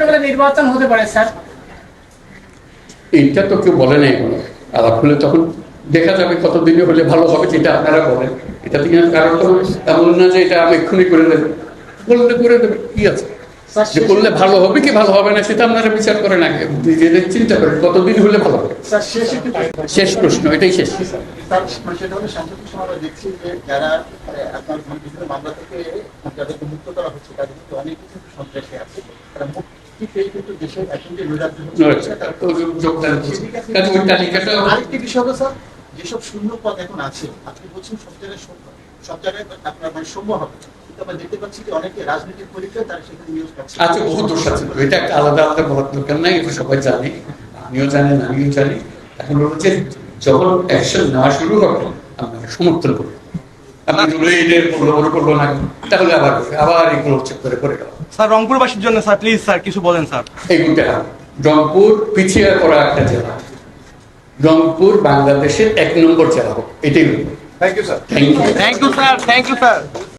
কতটা নির্বাচন হতে পারে স্যার? এইটা তো কেউ বলে নাই এখনও আলাপ হলে তখন দেখা যাবে কতদিনে হলে ভালো হবে যেটা আপনারা বলেন। এটা থেকে কারণ তো এমন না যে এটা আমি এক্ষুনি করে দেবেন বললে করে দেবে কি আছে? যে করলে ভালো হবে কি ভালো হবে না সেটা আপনারা বিচার করেন আগে। নিজেদের চিন্তা করেন কতদিন হলে ভালো হবে? শেষ প্রশ্ন এটাই শেষ। স্যার মানে দেখছি যে যারা মানে আপনার মামলা থেকে যাদেরকে মুক্ত করা হচ্ছে তাদের অনেক কিছু সন্ত্রাসী আছে। তারা মুক্তি মানে বহু দোষ আছে। এটা একটা আলাদা আলাদা নাই? সবাই জানে। আমিও জানেন আমিও জানি। এখন হচ্ছে যখন নেওয়া শুরু হবে, আমরা সমর্থন করব। তাহলে আবার আবার এগুলো চেক করে করে গেল স্যার রংপুরবাসীর জন্য স্যার প্লিজ স্যার কিছু বলেন স্যার। রংপুর পিছিয়ে পড়া একটা জেলা। রংপুর বাংলাদেশের এক নম্বর জেলা। হোক এটাই thank you sir thank you thank you sir thank you sir